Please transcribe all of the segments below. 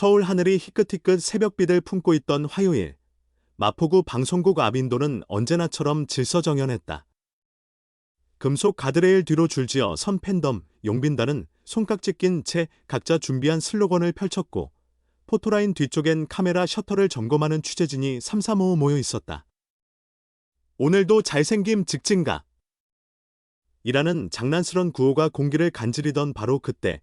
서울 하늘이 희끗희끗 새벽빛을 품고 있던 화요일. 마포구 방송국 아빈도는 언제나처럼 질서정연했다. 금속 가드레일 뒤로 줄지어 선 팬덤, 용빈단은 손깍지 낀 채 각자 준비한 슬로건을 펼쳤고 포토라인 뒤쪽엔 카메라 셔터를 점검하는 취재진이 삼삼오오 모여 있었다. 오늘도 잘생김 직진가. 이라는 장난스런 구호가 공기를 간지리던 바로 그때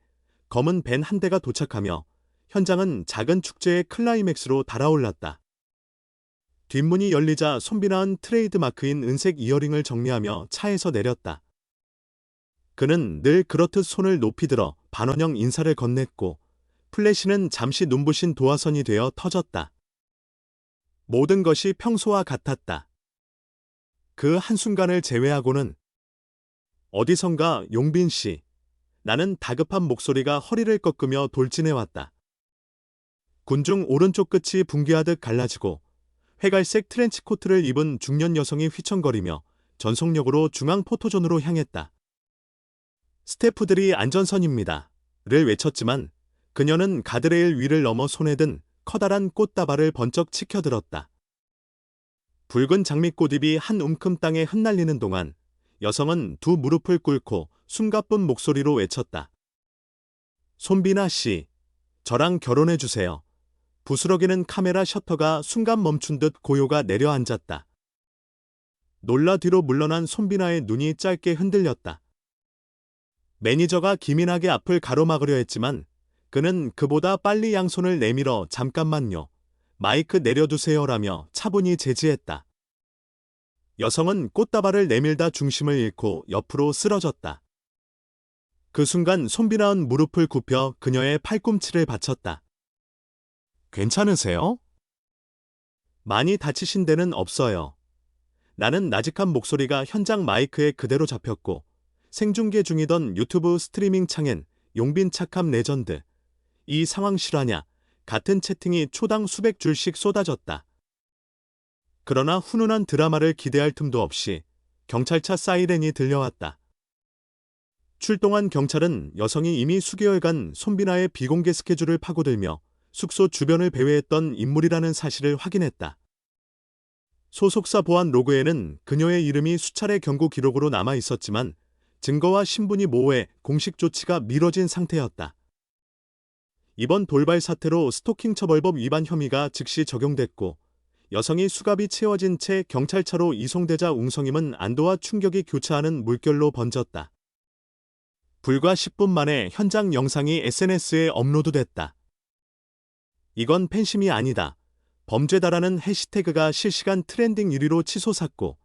검은 밴한 대가 도착하며 현장은 작은 축제의 클라이맥스로 달아올랐다. 뒷문이 열리자 손비나은 트레이드마크인 은색 이어링을 정리하며 차에서 내렸다. 그는 늘 그렇듯 손을 높이 들어 반원형 인사를 건넸고 플래시는 잠시 눈부신 도화선이 되어 터졌다. 모든 것이 평소와 같았다. 그 한순간을 제외하고는 어디선가 용빈 씨, 나는 다급한 목소리가 허리를 꺾으며 돌진해왔다. 군중 오른쪽 끝이 붕괴하듯 갈라지고 회갈색 트렌치 코트를 입은 중년 여성이 휘청거리며 전속력으로 중앙 포토존으로 향했다. 스태프들이 안전선입니다. 를 외쳤지만 그녀는 가드레일 위를 넘어 손에 든 커다란 꽃다발을 번쩍 치켜들었다. 붉은 장미꽃잎이 한 움큼 땅에 흩날리는 동안 여성은 두 무릎을 꿇고 숨가쁜 목소리로 외쳤다. 손비나 씨, 저랑 결혼해 주세요. 부스러기는 카메라 셔터가 순간 멈춘 듯 고요가 내려앉았다. 놀라 뒤로 물러난 손비나의 눈이 짧게 흔들렸다. 매니저가 기민하게 앞을 가로막으려 했지만 그는 그보다 빨리 양손을 내밀어 잠깐만요. 마이크 내려두세요라며 차분히 제지했다. 여성은 꽃다발을 내밀다 중심을 잃고 옆으로 쓰러졌다. 그 순간 손비나은 무릎을 굽혀 그녀의 팔꿈치를 받쳤다. 괜찮으세요? 많이 다치신 데는 없어요. 나는 나직한 목소리가 현장 마이크에 그대로 잡혔고 생중계 중이던 유튜브 스트리밍 창엔 용빈 착함 레전드. 이 상황 실화냐? 같은 채팅이 초당 수백 줄씩 쏟아졌다. 그러나 훈훈한 드라마를 기대할 틈도 없이 경찰차 사이렌이 들려왔다. 출동한 경찰은 여성이 이미 수개월간 손비나의 비공개 스케줄을 파고들며 숙소 주변을 배회했던 인물이라는 사실을 확인했다. 소속사 보안 로그에는 그녀의 이름이 수차례 경고 기록으로 남아 있었지만 증거와 신분이 모호해 공식 조치가 미뤄진 상태였다. 이번 돌발 사태로 스토킹 처벌법 위반 혐의가 즉시 적용됐고 여성이 수갑이 채워진 채 경찰차로 이송되자 웅성임은 안도와 충격이 교차하는 물결로 번졌다. 불과 10분 만에 현장 영상이 SNS에 업로드됐다. 이건 팬심이 아니다. 범죄다라는 해시태그가 실시간 트렌딩 1위로 치솟았고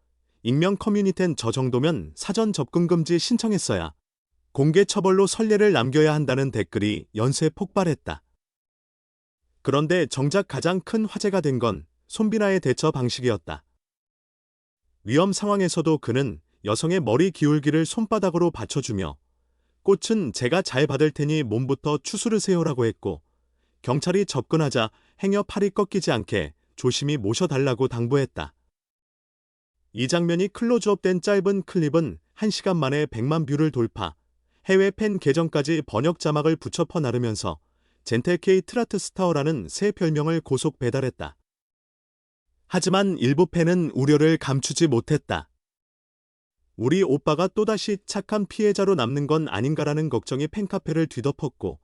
익명 커뮤니티는 저 정도면 사전 접근 금지 신청했어야 공개 처벌로 선례를 남겨야 한다는 댓글이 연쇄 폭발했다. 그런데 정작 가장 큰 화제가 된 건 손비나의 대처 방식이었다. 위험 상황에서도 그는 여성의 머리 기울기를 손바닥으로 받쳐주며 꽃은 제가 잘 받을 테니 몸부터 추스르세요라고 했고 경찰이 접근하자 행여 팔이 꺾이지 않게 조심히 모셔달라고 당부했다. 이 장면이 클로즈업된 짧은 클립은 1시간 만에 100만 뷰를 돌파, 해외 팬 계정까지 번역 자막을 붙여 퍼나르면서 젠텔케이 트라트 스타워라는 새 별명을 고속 배달했다. 하지만 일부 팬은 우려를 감추지 못했다. 우리 오빠가 또다시 착한 피해자로 남는 건 아닌가라는 걱정이 팬카페를 뒤덮었고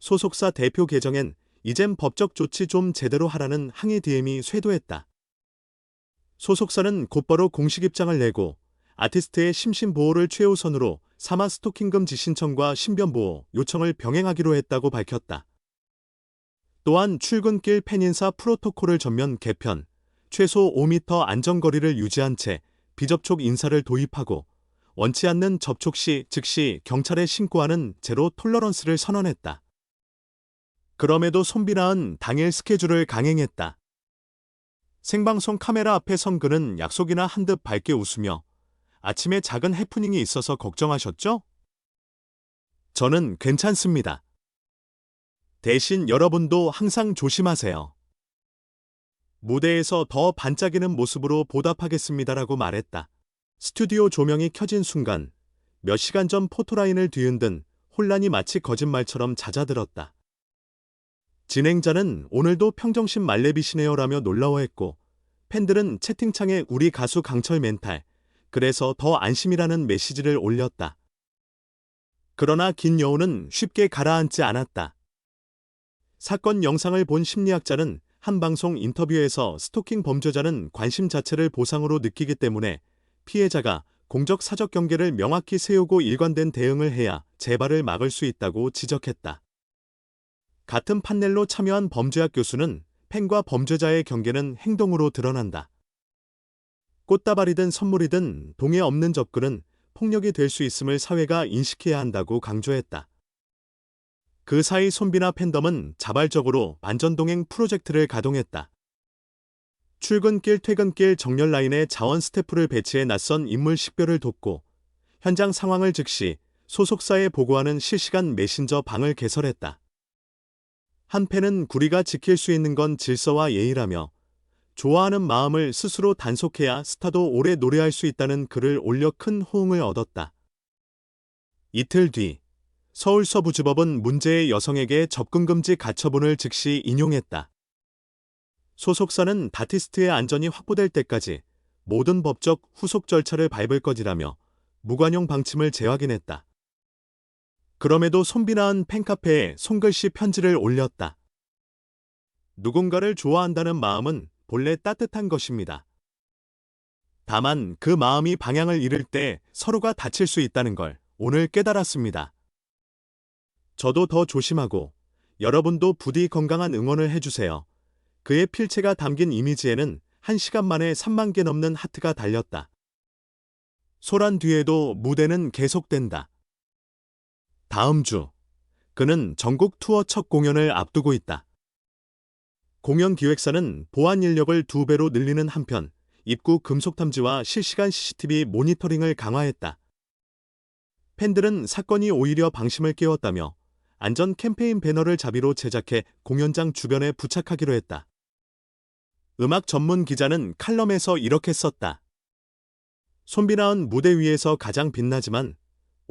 소속사 대표 계정엔 이젠 법적 조치 좀 제대로 하라는 항의 DM이 쇄도했다. 소속사는 곧바로 공식 입장을 내고 아티스트의 심신 보호를 최우선으로 사마 스토킹 금지 신청과 신변 보호 요청을 병행하기로 했다고 밝혔다. 또한 출근길 팬인사 프로토콜을 전면 개편, 최소 5m 안전거리를 유지한 채 비접촉 인사를 도입하고 원치 않는 접촉 시 즉시 경찰에 신고하는 제로 톨러런스를 선언했다. 그럼에도 손비나은 당일 스케줄을 강행했다. 생방송 카메라 앞에 선 그는 약속이나 한 듯 밝게 웃으며 아침에 작은 해프닝이 있어서 걱정하셨죠? 저는 괜찮습니다. 대신 여러분도 항상 조심하세요. 무대에서 더 반짝이는 모습으로 보답하겠습니다라고 말했다. 스튜디오 조명이 켜진 순간 몇 시간 전 포토라인을 뒤흔든 혼란이 마치 거짓말처럼 잦아들었다. 진행자는 오늘도 평정심 말레비시네요라며 놀라워했고 팬들은 채팅창에 우리 가수 강철 멘탈 그래서 더 안심이라는 메시지를 올렸다. 그러나 긴 여우는 쉽게 가라앉지 않았다. 사건 영상을 본 심리학자는 한 방송 인터뷰에서 스토킹 범죄자는 관심 자체를 보상으로 느끼기 때문에 피해자가 공적 사적 경계를 명확히 세우고 일관된 대응을 해야 재발을 막을 수 있다고 지적했다. 같은 판넬로 참여한 범죄학 교수는 팬과 범죄자의 경계는 행동으로 드러난다. 꽃다발이든 선물이든 동해 없는 접근은 폭력이 될 수 있음을 사회가 인식해야 한다고 강조했다. 그 사이 손비나 팬덤은 자발적으로 반전동행 프로젝트를 가동했다. 출근길 퇴근길 정렬 라인에 자원 스태프를 배치해 낯선 인물 식별을 돕고 현장 상황을 즉시 소속사에 보고하는 실시간 메신저 방을 개설했다. 한 팬은 구리가 지킬 수 있는 건 질서와 예의라며 좋아하는 마음을 스스로 단속해야 스타도 오래 노래할 수 있다는 글을 올려 큰 호응을 얻었다. 이틀 뒤 서울 서부지법은 문제의 여성에게 접근금지 가처분을 즉시 인용했다. 소속사는 다티스트의 안전이 확보될 때까지 모든 법적 후속 절차를 밟을 것이라며 무관용 방침을 재확인했다. 그럼에도 손비나한 팬카페에 손글씨 편지를 올렸다. 누군가를 좋아한다는 마음은 본래 따뜻한 것입니다. 다만 그 마음이 방향을 잃을 때 서로가 다칠 수 있다는 걸 오늘 깨달았습니다. 저도 더 조심하고 여러분도 부디 건강한 응원을 해주세요. 그의 필체가 담긴 이미지에는 1시간 만에 3만 개 넘는 하트가 달렸다. 소란 뒤에도 무대는 계속된다. 다음 주 그는 전국 투어 첫 공연을 앞두고 있다. 공연 기획사는 보안 인력을 두 배로 늘리는 한편 입구 금속 탐지와 실시간 CCTV 모니터링을 강화했다. 팬들은 사건이 오히려 방심을 깨웠다며 안전 캠페인 배너를 자비로 제작해 공연장 주변에 부착하기로 했다. 음악 전문 기자는 칼럼에서 이렇게 썼다. 손비나은 무대 위에서 가장 빛나지만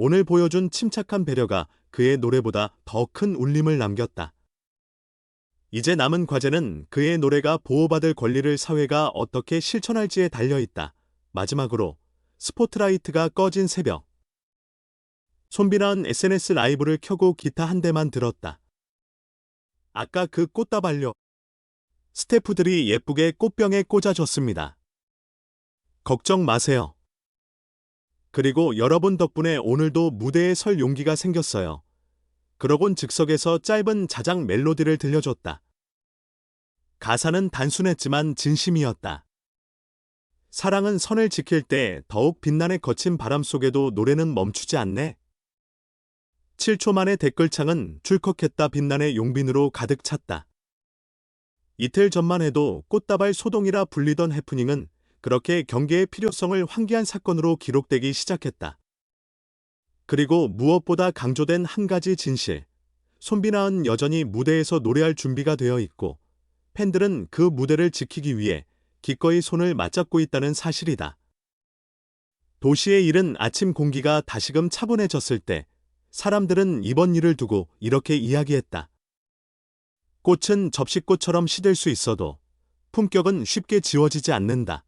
오늘 보여준 침착한 배려가 그의 노래보다 더 큰 울림을 남겼다. 이제 남은 과제는 그의 노래가 보호받을 권리를 사회가 어떻게 실천할지에 달려있다. 마지막으로 스포트라이트가 꺼진 새벽. 손비난 SNS 라이브를 켜고 기타 한 대만 들었다. 아까 그 꽃다발려. 스태프들이 예쁘게 꽃병에 꽂아줬습니다. 걱정 마세요. 그리고 여러분 덕분에 오늘도 무대에 설 용기가 생겼어요. 그러곤 즉석에서 짧은 자작 멜로디를 들려줬다. 가사는 단순했지만 진심이었다. 사랑은 선을 지킬 때 더욱 빛나게 거친 바람 속에도 노래는 멈추지 않네. 7초 만에 댓글창은 출컥했다 빛나네 용빈으로 가득 찼다. 이틀 전만 해도 꽃다발 소동이라 불리던 해프닝은 그렇게 경계의 필요성을 환기한 사건으로 기록되기 시작했다. 그리고 무엇보다 강조된 한 가지 진실. 손비나은 여전히 무대에서 노래할 준비가 되어 있고 팬들은 그 무대를 지키기 위해 기꺼이 손을 맞잡고 있다는 사실이다. 도시의 이른 아침 공기가 다시금 차분해졌을 때 사람들은 이번 일을 두고 이렇게 이야기했다. 꽃은 접시꽃처럼 시들 수 있어도 품격은 쉽게 지워지지 않는다.